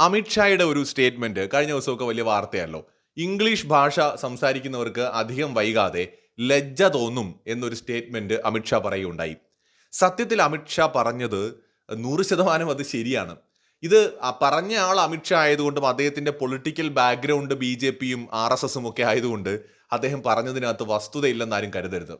അമിത്ഷായുടെ ഒരു സ്റ്റേറ്റ്മെന്റ് കഴിഞ്ഞ ദിവസമൊക്കെ വലിയ വാർത്തയല്ലോ ഇംഗ്ലീഷ് ഭാഷ സംസാരിക്കുന്നവർക്ക് അധികം വൈകാതെ ലജ്ജ തോന്നും എന്നൊരു സ്റ്റേറ്റ്മെന്റ് അമിത്ഷാ പറയുകയുണ്ടായി. സത്യത്തിൽ അമിത്ഷാ പറഞ്ഞത് നൂറ് ശതമാനം അത് ശരിയാണ്. ഇത് പറഞ്ഞ ആൾ അമിത്ഷാ ആയതുകൊണ്ടും അദ്ദേഹത്തിന്റെ പൊളിറ്റിക്കൽ ബാക്ക്ഗ്രൗണ്ട് ബി ജെ പിയും ആർ എസ് എസും ഒക്കെ ആയതുകൊണ്ട് അദ്ദേഹം പറഞ്ഞതിനകത്ത് വസ്തുതയില്ലെന്ന് ആരും കരുതരുത്.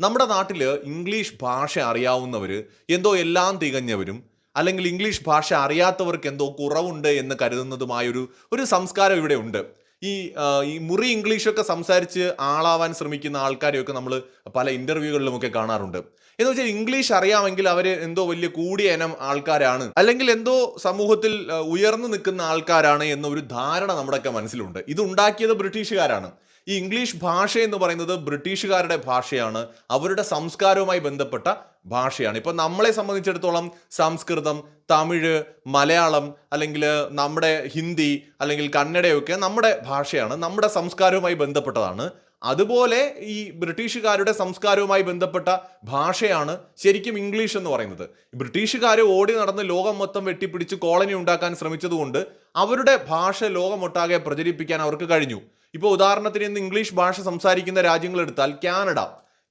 നമ്മുടെ നാട്ടിൽ ഇംഗ്ലീഷ് ഭാഷ അറിയാവുന്നവർ എന്തോ എല്ലാം തികഞ്ഞവരും അല്ലെങ്കിൽ ഇംഗ്ലീഷ് ഭാഷ അറിയാത്തവർക്ക് എന്തോ കുറവുണ്ട് എന്ന് കരുതുന്നതുമായൊരു ഒരു സംസ്കാരം ഇവിടെ ഉണ്ട്. ഈ ഈ മുറി ഇംഗ്ലീഷൊക്കെ സംസാരിച്ച് ആളാവാൻ ശ്രമിക്കുന്ന ആൾക്കാരെയൊക്കെ നമ്മൾ പല ഇന്റർവ്യൂകളിലുമൊക്കെ കാണാറുണ്ട്. എന്ന് വെച്ചാൽ ഇംഗ്ലീഷ് അറിയാമെങ്കിൽ അവർ എന്തോ വലിയ കൂടിയ ഇനം ആൾക്കാരാണ്. അല്ലെങ്കിൽ എന്തോ സമൂഹത്തിൽ ഉയർന്നു നിൽക്കുന്ന ആൾക്കാരാണ് എന്നൊരു ധാരണ നമ്മുടെയൊക്കെ മനസ്സിലുണ്ട്. ഇത് ഉണ്ടാക്കിയത് ബ്രിട്ടീഷുകാരാണ്. ഈ ഇംഗ്ലീഷ് ഭാഷ എന്ന് പറയുന്നത് ബ്രിട്ടീഷുകാരുടെ ഭാഷയാണ്. അവരുടെ സംസ്കാരവുമായി ബന്ധപ്പെട്ട ഭാഷയാണ്. ഇപ്പം നമ്മളെ സംബന്ധിച്ചിടത്തോളം സംസ്കൃതം തമിഴ് മലയാളം അല്ലെങ്കിൽ നമ്മുടെ ഹിന്ദി അല്ലെങ്കിൽ കന്നഡയൊക്കെ നമ്മുടെ ഭാഷയാണ്. നമ്മുടെ സംസ്കാരവുമായി ബന്ധപ്പെട്ടതാണ്. അതുപോലെ ഈ ബ്രിട്ടീഷുകാരുടെ സംസ്കാരവുമായി ബന്ധപ്പെട്ട ഭാഷയാണ് ശരിക്കും ഇംഗ്ലീഷ് എന്ന് പറയുന്നത്. ബ്രിട്ടീഷുകാർ ഓടി നടന്ന് ലോകം മൊത്തം വെട്ടിപ്പിടിച്ച് കോളനി ഉണ്ടാക്കാൻ ശ്രമിച്ചതുകൊണ്ട് അവരുടെ ഭാഷ ലോകമൊട്ടാകെ പ്രചരിപ്പിക്കാൻ അവർക്ക് കഴിഞ്ഞു. ഇപ്പോൾ ഉദാഹരണത്തിന് ഇന്ന് ഇംഗ്ലീഷ് ഭാഷ സംസാരിക്കുന്ന രാജ്യങ്ങൾ എടുത്താൽ കാനഡ.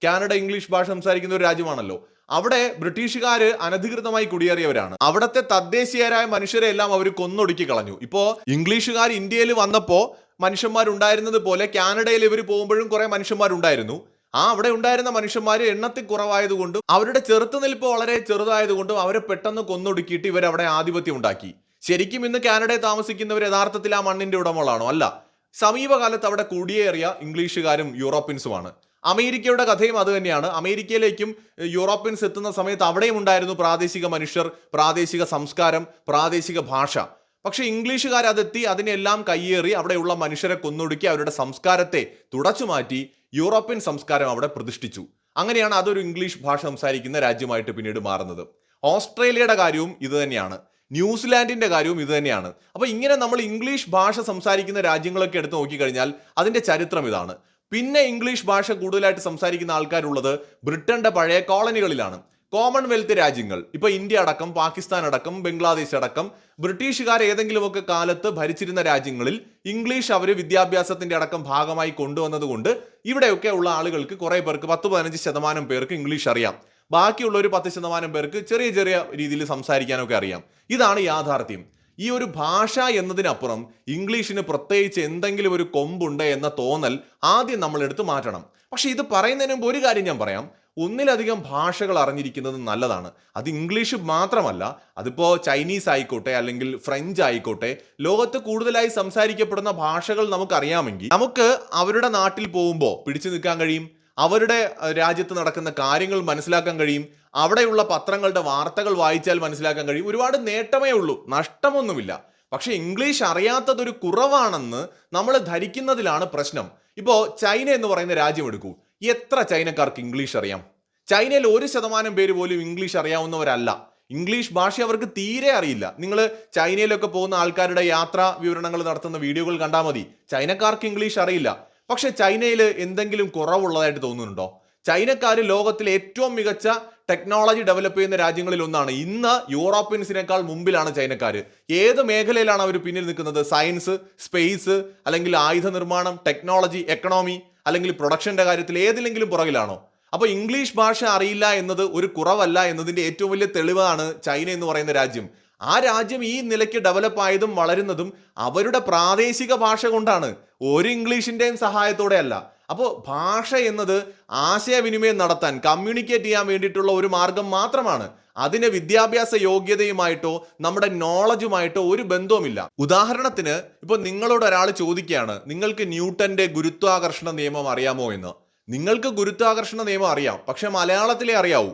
കാനഡ ഇംഗ്ലീഷ് ഭാഷ സംസാരിക്കുന്ന ഒരു രാജ്യമാണല്ലോ. അവിടെ ബ്രിട്ടീഷുകാർ അനധികൃതമായി കുടിയേറിയവരാണ്. അവിടത്തെ തദ്ദേശീയരായ മനുഷ്യരെ എല്ലാം അവർ കൊന്നൊടുക്കി കളഞ്ഞു. ഇപ്പോ ഇംഗ്ലീഷുകാർ ഇന്ത്യയിൽ വന്നപ്പോ മനുഷ്യന്മാരുണ്ടായിരുന്നത് പോലെ കാനഡയിൽ ഇവർ പോകുമ്പോഴും കുറെ മനുഷ്യന്മാരുണ്ടായിരുന്നു. ആ അവിടെ ഉണ്ടായിരുന്ന മനുഷ്യന്മാർ എണ്ണത്തിൽ കുറവായതുകൊണ്ടും അവരുടെ ചെറുത്തുനിൽപ്പ് വളരെ ചെറുതായതുകൊണ്ടും അവരെ പെട്ടെന്ന് കൊന്നൊടുക്കിയിട്ട് ഇവർ അവിടെ ആധിപത്യം ഉണ്ടാക്കി. ശരിക്കും ഇന്ന് കാനഡയിൽ താമസിക്കുന്നവർ യഥാർത്ഥത്തിൽ ആ മണ്ണിന്റെ ഉടമകളാണോ? അല്ല. സമീപകാലത്ത് അവിടെ കുടിയേറിയ ഇംഗ്ലീഷുകാരും യൂറോപ്യൻസുമാണ്. അമേരിക്കയുടെ കഥയും അതുതന്നെയാണ് അമേരിക്കയിലേക്കും യൂറോപ്യൻസ് എത്തുന്ന സമയത്ത് അവിടെയും ഉണ്ടായിരുന്നു പ്രാദേശിക മനുഷ്യർ പ്രാദേശിക സംസ്കാരം പ്രാദേശിക ഭാഷ. പക്ഷെ ഇംഗ്ലീഷുകാർ അതെത്തി അതിനെല്ലാം കയ്യേറി അവിടെയുള്ള മനുഷ്യരെ കൊന്നൊടുക്കി അവരുടെ സംസ്കാരത്തെ തുടച്ചു മാറ്റി യൂറോപ്യൻ സംസ്കാരം അവിടെ പ്രതിഷ്ഠിച്ചു. അങ്ങനെയാണ് അതൊരു ഇംഗ്ലീഷ് ഭാഷ സംസാരിക്കുന്ന രാജ്യമായിട്ട് പിന്നീട് മാറുന്നത്. ഓസ്ട്രേലിയയുടെ കാര്യവും ഇത് തന്നെയാണ്. ന്യൂസിലാൻഡിന്റെ കാര്യവും ഇത് തന്നെയാണ്. അപ്പൊ ഇങ്ങനെ നമ്മൾ ഇംഗ്ലീഷ് ഭാഷ സംസാരിക്കുന്ന രാജ്യങ്ങളൊക്കെ എടുത്ത് നോക്കിക്കഴിഞ്ഞാൽ അതിന്റെ ചരിത്രം ഇതാണ്. പിന്നെ ഇംഗ്ലീഷ് ഭാഷ കൂടുതലായിട്ട് സംസാരിക്കുന്ന ആൾക്കാരുള്ളത് ബ്രിട്ടന്റെ പഴയ കോളനികളിലാണ്. കോമൺവെൽത്ത് രാജ്യങ്ങൾ. ഇപ്പൊ ഇന്ത്യ അടക്കം പാകിസ്ഥാൻ അടക്കം ബംഗ്ലാദേശ് അടക്കം ബ്രിട്ടീഷുകാർ ഏതെങ്കിലുമൊക്കെ കാലത്ത് ഭരിച്ചിരുന്ന രാജ്യങ്ങളിൽ ഇംഗ്ലീഷ് അവർ വിദ്യാഭ്യാസത്തിന്റെ അടക്കം ഭാഗമായി കൊണ്ടുവന്നതുകൊണ്ട് ഇവിടെയൊക്കെ ഉള്ള ആളുകൾക്ക് കുറെ പേർക്ക് പത്ത് പതിനഞ്ച് ശതമാനം പേർക്ക് ഇംഗ്ലീഷ് അറിയാം. ബാക്കിയുള്ള ഒരു പത്ത് ശതമാനം പേർക്ക് ചെറിയ ചെറിയ രീതിയിൽ സംസാരിക്കാനൊക്കെ അറിയാം. ഇതാണ് യാഥാർത്ഥ്യം. ഈ ഒരു ഭാഷ എന്നതിനപ്പുറം ഇംഗ്ലീഷിന് പ്രത്യേകിച്ച് എന്തെങ്കിലും ഒരു കൊമ്പുണ്ട് എന്ന തോന്നൽ ആദ്യം നമ്മളെടുത്ത് മാറ്റണം. പക്ഷെ ഇത് പറയുന്നതിന് മുമ്പ് ഒരു കാര്യം ഞാൻ പറയാം. ഒന്നിലധികം ഭാഷകൾ അറിഞ്ഞിരിക്കുന്നത് നല്ലതാണ്. അത് ഇംഗ്ലീഷ് മാത്രമല്ല അതിപ്പോൾ ചൈനീസ് ആയിക്കോട്ടെ അല്ലെങ്കിൽ ഫ്രഞ്ച് ആയിക്കോട്ടെ ലോകത്ത് കൂടുതലായി സംസാരിക്കപ്പെടുന്ന ഭാഷകൾ നമുക്കറിയാമെങ്കിൽ നമുക്ക് അവരുടെ നാട്ടിൽ പോകുമ്പോൾ പിടിച്ചു നിൽക്കാൻ കഴിയും അവരുടെ രാജ്യത്ത് നടക്കുന്ന കാര്യങ്ങൾ മനസ്സിലാക്കാൻ കഴിയും അവിടെയുള്ള പത്രങ്ങളുടെ വാർത്തകൾ വായിച്ചാൽ മനസ്സിലാക്കാൻ കഴിയും. ഒരുപാട് നേട്ടമേ ഉള്ളൂ നഷ്ടമൊന്നുമില്ല. പക്ഷേ ഇംഗ്ലീഷ് അറിയാത്തതൊരു കുറവാണെന്ന് നമ്മൾ ധരിക്കുന്നതിലാണ് പ്രശ്നം. ഇപ്പോൾ ചൈന എന്ന് പറയുന്ന രാജ്യം എടുക്കൂ. എത്ര ചൈനക്കാർക്ക് ഇംഗ്ലീഷ് അറിയാം? ചൈനയിൽ ഒരു ശതമാനം പേര് പോലും ഇംഗ്ലീഷ് അറിയാവുന്നവരല്ല. ഇംഗ്ലീഷ് ഭാഷ അവർക്ക് തീരെ അറിയില്ല. നിങ്ങൾ ചൈനയിലൊക്കെ പോകുന്ന ആൾക്കാരുടെ യാത്രാ വിവരണങ്ങൾ നടത്തുന്ന വീഡിയോകൾ കണ്ടാൽ മതി. ചൈനക്കാർക്ക് ഇംഗ്ലീഷ് അറിയില്ല. പക്ഷേ ചൈനയിൽ എന്തെങ്കിലും കുറവുള്ളതായിട്ട് തോന്നുന്നുണ്ടോ? ചൈനക്കാർ ലോകത്തിലെ ഏറ്റവും മികച്ച ടെക്നോളജി ഡെവലപ്പ് ചെയ്യുന്ന രാജ്യങ്ങളിൽ ഒന്നാണ്. ഇന്ന് യൂറോപ്യൻസിനേക്കാൾ മുമ്പിലാണ് ചൈനക്കാർ ഏത് മേഖലയിലാണ് അവർ പിന്നിൽ നിൽക്കുന്നത്? സയൻസ് സ്പേസ് അല്ലെങ്കിൽ ആയുധ നിർമ്മാണം ടെക്നോളജി എക്കണോമി അല്ലെങ്കിൽ പ്രൊഡക്ഷന്റെ കാര്യത്തിൽ ഏതിലെങ്കിലും പുറകിലാണോ? അപ്പോൾ ഇംഗ്ലീഷ് ഭാഷ അറിയില്ല എന്നത് ഒരു കുറവല്ല എന്നതിന്റെ ഏറ്റവും വലിയ തെളിവാണ് ചൈന എന്ന് പറയുന്ന രാജ്യം. ആ രാജ്യം ഈ നിലയ്ക്ക് ഡെവലപ്പ് ആയതും വളരുന്നതും അവരുടെ പ്രാദേശിക ഭാഷ കൊണ്ടാണ്. ഒരു ഇംഗ്ലീഷിന്റെയും സഹായത്തോടെ അല്ല. അപ്പോൾ ഭാഷ എന്നത് ആശയവിനിമയം നടത്താൻ കമ്മ്യൂണിക്കേറ്റ് ചെയ്യാൻ വേണ്ടിയിട്ടുള്ള ഒരു മാർഗം മാത്രമാണ്. അതിന് വിദ്യാഭ്യാസ യോഗ്യതയുമായിട്ടോ നമ്മുടെ നോളജുമായിട്ടോ ഒരു ബന്ധവുമില്ല. ഉദാഹരണത്തിന് ഇപ്പൊ നിങ്ങളോട് ഒരാൾ ചോദിക്കുകയാണ് നിങ്ങൾക്ക് ന്യൂട്ടന്റെ ഗുരുത്വാകർഷണ നിയമം അറിയാമോ എന്ന്? നിങ്ങൾക്ക് ഗുരുത്വാകർഷണ നിയമം അറിയാം പക്ഷെ മലയാളത്തിലേ അറിയാവൂ.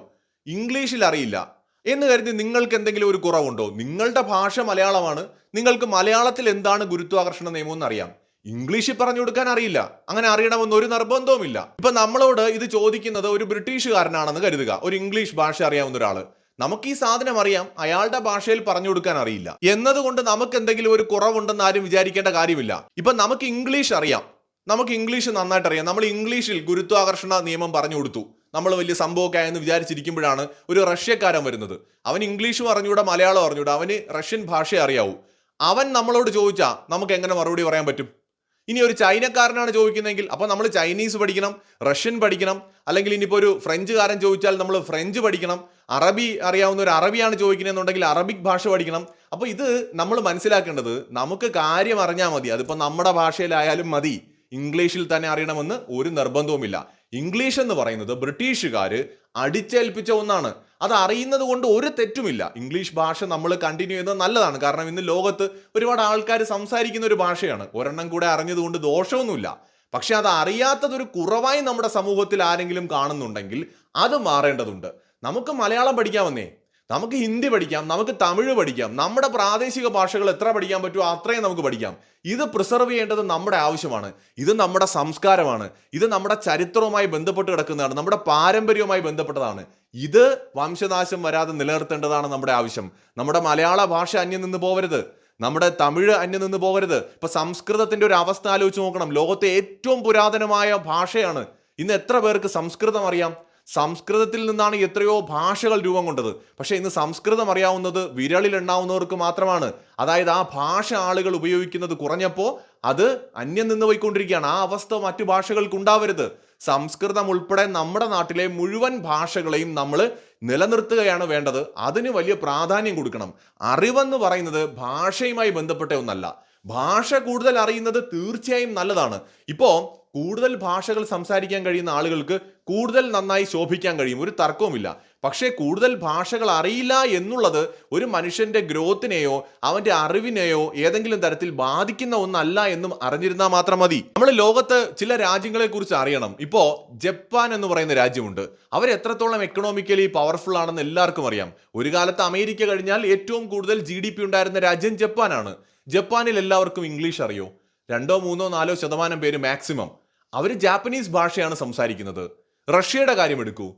ഇംഗ്ലീഷിൽ അറിയില്ല. എന്ന് കരുതി നിങ്ങൾക്ക് എന്തെങ്കിലും ഒരു കുറവുണ്ടോ? നിങ്ങളുടെ ഭാഷ മലയാളമാണ്. നിങ്ങൾക്ക് മലയാളത്തിൽ എന്താണ് ഗുരുത്വാകർഷണ നിയമം എന്ന് അറിയാം. ഇംഗ്ലീഷിൽ പറഞ്ഞു കൊടുക്കാൻ അറിയില്ല. അങ്ങനെ അറിയണമെന്ന് ഒരു നിർബന്ധവുമില്ല. ഇപ്പൊ നമ്മളോട് ഇത് ചോദിക്കുന്നത് ഒരു ബ്രിട്ടീഷുകാരനാണെന്ന് കരുതുക. ഒരു ഇംഗ്ലീഷ് ഭാഷ അറിയാവുന്ന ഒരാൾ. നമുക്ക് ഈ സാധനം അറിയാം. അയാളുടെ ഭാഷയിൽ പറഞ്ഞു കൊടുക്കാൻ അറിയില്ല. എന്നതുകൊണ്ട് നമുക്ക് എന്തെങ്കിലും ഒരു കുറവുണ്ടെന്ന് ആരും വിചാരിക്കേണ്ട കാര്യമില്ല. ഇപ്പൊ നമുക്ക് ഇംഗ്ലീഷ് അറിയാം. നമുക്ക് ഇംഗ്ലീഷ് നന്നായിട്ട് അറിയാം. നമ്മൾ ഇംഗ്ലീഷിൽ ഗുരുത്വാകർഷണ നിയമം പറഞ്ഞു കൊടുത്തു. നമ്മൾ വലിയ സംഭവമൊക്കെ ആയെന്ന് വിചാരിച്ചിരിക്കുമ്പോഴാണ് ഒരു റഷ്യക്കാരൻ വരുന്നത്. അവൻ ഇംഗ്ലീഷും അറിഞ്ഞൂടാ മലയാളം അറിഞ്ഞൂടാ. അവന് റഷ്യൻ ഭാഷ അറിയാവൂ. അവൻ നമ്മളോട് ചോദിച്ചാൽ നമുക്ക് എങ്ങനെ മറുപടി പറയാൻ പറ്റും? ഇനി ഒരു ചൈനക്കാരനാണ് ചോദിക്കുന്നതെങ്കിൽ അപ്പോൾ നമ്മൾ ചൈനീസ് പഠിക്കണം റഷ്യൻ പഠിക്കണം അല്ലെങ്കിൽ ഇനിയിപ്പോൾ ഒരു ഫ്രഞ്ചുകാരൻ ചോദിച്ചാൽ നമ്മൾ ഫ്രഞ്ച് പഠിക്കണം അറബി അറിയാവുന്ന ഒരു അറബിയാണ് ചോദിക്കുന്നതെന്നുണ്ടെങ്കിൽ അറബിക് ഭാഷ പഠിക്കണം. അപ്പോൾ ഇത് നമ്മൾ മനസ്സിലാക്കേണ്ടത് നമുക്ക് കാര്യം അറിഞ്ഞാൽ മതി. അതിപ്പോൾ നമ്മുടെ ഭാഷയിലായാലും മതി. ഇംഗ്ലീഷിൽ തന്നെ അറിയണമെന്ന് ഒരു നിർബന്ധവുമില്ല. ഇംഗ്ലീഷ് എന്ന് പറയുന്നത് ബ്രിട്ടീഷുകാർ അടിച്ചേൽപ്പിച്ച ഒന്നാണ്. അത് അറിയുന്നത് കൊണ്ട് ഒരു തെറ്റുമില്ല. ഇംഗ്ലീഷ് ഭാഷ നമ്മൾ കണ്ടിന്യൂ ചെയ്യുന്നത് നല്ലതാണ്. കാരണം ഇന്ന് ലോകത്ത് ഒരുപാട് ആൾക്കാർ സംസാരിക്കുന്ന ഒരു ഭാഷയാണ്. ഒരെണ്ണം കൂടെ അറിഞ്ഞതുകൊണ്ട് ദോഷമൊന്നുമില്ല. പക്ഷെ അത് അറിയാത്തതൊരു കുറവായി നമ്മുടെ സമൂഹത്തിൽ ആരെങ്കിലും കാണുന്നുണ്ടെങ്കിൽ അത് മാറേണ്ടതുണ്ട്. നമുക്ക് മലയാളം പഠിക്കാമെന്നേ. നമുക്ക് ഹിന്ദി പഠിക്കാം നമുക്ക് തമിഴ് പഠിക്കാം നമ്മുടെ പ്രാദേശിക ഭാഷകൾ എത്ര പഠിക്കാൻ പറ്റുമോ അത്രയും നമുക്ക് പഠിക്കാം. ഇത് പ്രിസർവ് ചെയ്യേണ്ടത് നമ്മുടെ ആവശ്യമാണ്. ഇത് നമ്മുടെ സംസ്കാരമാണ്. ഇത് നമ്മുടെ ചരിത്രവുമായി ബന്ധപ്പെട്ട് കിടക്കുന്നതാണ്. നമ്മുടെ പാരമ്പര്യവുമായി ബന്ധപ്പെട്ടതാണ്. ഇത് വംശനാശം വരാതെ നിലനിർത്തേണ്ടതാണ് നമ്മുടെ ആവശ്യം. നമ്മുടെ മലയാള ഭാഷ അന്യം നിന്ന് പോകരുത്. നമ്മുടെ തമിഴ് അന്യം നിന്ന് പോകരുത്. ഇപ്പൊ സംസ്കൃതത്തിന്റെ ഒരു അവസ്ഥ ആലോചിച്ച് നോക്കണം. ലോകത്തെ ഏറ്റവും പുരാതനമായ ഭാഷയാണ്. ഇന്ന് എത്ര പേർക്ക് സംസ്കൃതം അറിയാം? സംസ്കൃതത്തിൽ നിന്നാണ് എത്രയോ ഭാഷകൾ രൂപം കൊണ്ടത്. പക്ഷേ ഇന്ന് സംസ്കൃതം അറിയാവുന്നത് വിരളിൽ എണ്ണാവുന്നവർക്ക് മാത്രമാണ്. അതായത് ആ ഭാഷ ആളുകൾ ഉപയോഗിക്കുന്നത് കുറഞ്ഞപ്പോൾ അത് അന്യം നിന്ന് പോയിക്കൊണ്ടിരിക്കുകയാണ്. ആ അവസ്ഥ മറ്റു ഭാഷകൾക്ക് ഉണ്ടാവരുത്. സംസ്കൃതം ഉൾപ്പെടെ നമ്മുടെ നാട്ടിലെ മുഴുവൻ ഭാഷകളെയും നമ്മൾ നിലനിർത്തുകയാണ് വേണ്ടത്. അതിന് വലിയ പ്രാധാന്യം കൊടുക്കണം. അറിവെന്ന് പറയുന്നത് ഭാഷയുമായി ബന്ധപ്പെട്ട ഒന്നല്ല. ഭാഷ കൂടുതൽ അറിയുന്നത് തീർച്ചയായും നല്ലതാണ്. ഇപ്പോൾ കൂടുതൽ ഭാഷകൾ സംസാരിക്കാൻ കഴിയുന്ന ആളുകൾക്ക് കൂടുതൽ നന്നായി ശോഭിക്കാൻ കഴിയും. ഒരു തർക്കവുമില്ല. പക്ഷേ കൂടുതൽ ഭാഷകൾ അറിയില്ല എന്നുള്ളത് ഒരു മനുഷ്യന്റെ ഗ്രോത്തിനെയോ അവന്റെ അറിവിനെയോ ഏതെങ്കിലും തരത്തിൽ ബാധിക്കുന്ന ഒന്നല്ല എന്നും അറിഞ്ഞിരുന്നാൽ മാത്രം മതി. നമ്മൾ ലോകത്ത് ചില രാജ്യങ്ങളെക്കുറിച്ച് അറിയണം. ഇപ്പോൾ ജപ്പാൻ എന്ന് പറയുന്ന രാജ്യമുണ്ട്. അവർ എത്രത്തോളം എക്കണോമിക്കലി പവർഫുൾ ആണെന്ന് എല്ലാവർക്കും അറിയാം. ഒരു കാലത്ത് അമേരിക്ക കഴിഞ്ഞാൽ ഏറ്റവും കൂടുതൽ ജി ഉണ്ടായിരുന്ന രാജ്യം ജപ്പാനാണ്. ജപ്പാനിൽ എല്ലാവർക്കും ഇംഗ്ലീഷ് അറിയോ? രണ്ടോ മൂന്നോ നാലോ ശതമാനം പേര് മാക്സിമം. അവർ ജാപ്പനീസ് ഭാഷയാണ് സംസാരിക്കുന്നത്. റഷ്യയുടെ കാര്യം എടുക്കൂ.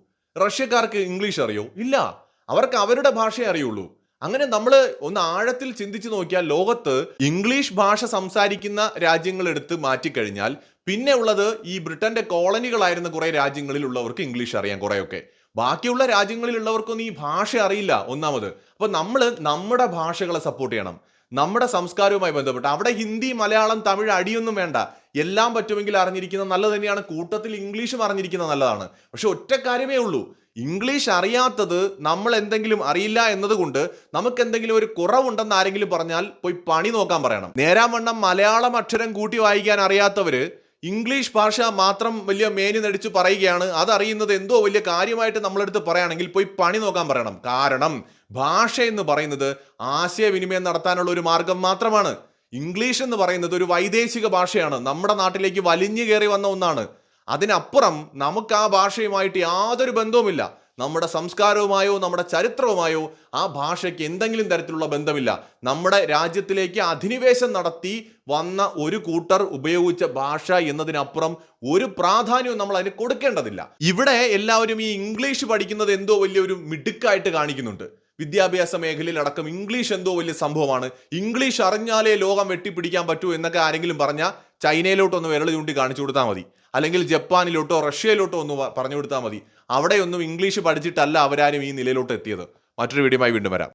റഷ്യക്കാർക്ക് ഇംഗ്ലീഷ് അറിയോ? ഇല്ല. അവർക്ക് അവരുടെ ഭാഷയെ അറിയുള്ളൂ. അങ്ങനെ നമ്മൾ ഒന്ന് ആഴത്തിൽ ചിന്തിച്ചു നോക്കിയാൽ ലോകത്ത് ഇംഗ്ലീഷ് ഭാഷ സംസാരിക്കുന്ന രാജ്യങ്ങൾ എടുത്ത് മാറ്റിക്കഴിഞ്ഞാൽ പിന്നെ ഉള്ളത് ഈ ബ്രിട്ടന്റെ കോളനികളായിരുന്ന രാജ്യങ്ങളിൽ ഉള്ളവർക്ക് ഇംഗ്ലീഷ് അറിയാം കുറേയൊക്കെ. ബാക്കിയുള്ള രാജ്യങ്ങളിലുള്ളവർക്കൊന്നും ഈ ഭാഷ അറിയില്ല. ഒന്നാമത്. അപ്പൊ നമ്മൾ നമ്മുടെ ഭാഷകളെ സപ്പോർട്ട് ചെയ്യണം. നമ്മുടെ സംസ്കാരവുമായി ബന്ധപ്പെട്ട്. അവിടെ ഹിന്ദി മലയാളം തമിഴ് അടിയൊന്നും വേണ്ട. എല്ലാം പറ്റുമെങ്കിൽ അറിഞ്ഞിരിക്കുന്ന നല്ലത് തന്നെയാണ്. കൂട്ടത്തിൽ ഇംഗ്ലീഷും അറിഞ്ഞിരിക്കുന്നത് നല്ലതാണ്. പക്ഷെ ഒറ്റ കാര്യമേ ഉള്ളൂ. ഇംഗ്ലീഷ് അറിയാത്തത് നമ്മൾ എന്തെങ്കിലും അറിയില്ല എന്നതുകൊണ്ട് നമുക്ക് എന്തെങ്കിലും ഒരു കുറവുണ്ടെന്ന് ആരെങ്കിലും പറഞ്ഞാൽ പോയി പണി നോക്കാൻ പറയണം. നേരാം വണ്ണം മലയാളം അക്ഷരം കൂട്ടി വായിക്കാൻ അറിയാത്തവര് ഇംഗ്ലീഷ് ഭാഷ മാത്രം വലിയ മേനി നടിച്ചു പറയുകയാണ്. അതറിയുന്നത് എന്തോ വലിയ കാര്യമായിട്ട് നമ്മളെടുത്ത് പറയുകയാണെങ്കിൽ പോയി പണി നോക്കാൻ പറയണം. കാരണം ഭാഷ എന്ന് പറയുന്നത് ആശയവിനിമയം നടത്താനുള്ള ഒരു മാർഗം മാത്രമാണ്. ഇംഗ്ലീഷ് എന്ന് പറയുന്നത് ഒരു വൈദേശിക ഭാഷയാണ്. നമ്മുടെ നാട്ടിലേക്ക് വലിഞ്ഞു കയറി വന്ന ഒന്നാണ്. അതിനപ്പുറം നമുക്ക് ആ ഭാഷയുമായിട്ട് യാതൊരു ബന്ധവുമില്ല. നമ്മുടെ സംസ്കാരവുമായോ നമ്മുടെ ചരിത്രവുമായോ ആ ഭാഷയ്ക്ക് എന്തെങ്കിലും തരത്തിലുള്ള ബന്ധമില്ല. നമ്മുടെ രാജ്യത്തിലേക്ക് അധിനിവേശം നടത്തി വന്ന ഒരു കൂട്ടർ ഉപയോഗിച്ച ഭാഷ എന്നതിനപ്പുറം ഒരു പ്രാധാന്യവും നമ്മൾ അതിന് കൊടുക്കേണ്ടതില്ല. ഇവിടെ എല്ലാവരും ഈ ഇംഗ്ലീഷ് പഠിക്കുന്നത് എന്തോ വലിയൊരു മിടുക്കായിട്ട് കാണിക്കുന്നുണ്ട്. വിദ്യാഭ്യാസ മേഖലയിൽ അടക്കം ഇംഗ്ലീഷ് എന്തോ വലിയ സംഭവമാണ്. ഇംഗ്ലീഷ് അറിഞ്ഞാലേ ലോകം വെട്ടിപ്പിടിക്കാൻ പറ്റൂ എന്നൊക്കെ ആരെങ്കിലും പറഞ്ഞാൽ ചൈനയിലോട്ടൊന്ന് വിരൽ ചൂണ്ടി കാണിച്ചു കൊടുത്താൽ മതി. അല്ലെങ്കിൽ ജപ്പാനിലോട്ടോ റഷ്യയിലോട്ടോ ഒന്ന് പറഞ്ഞു കൊടുത്താൽ മതി. അവിടെയൊന്നും ഇംഗ്ലീഷ് പഠിച്ചിട്ടല്ല അവരാരും ഈ നിലയിലോട്ട് എത്തിയത്. മറ്റൊരു വീഡിയോയുമായി വീണ്ടും വരാം.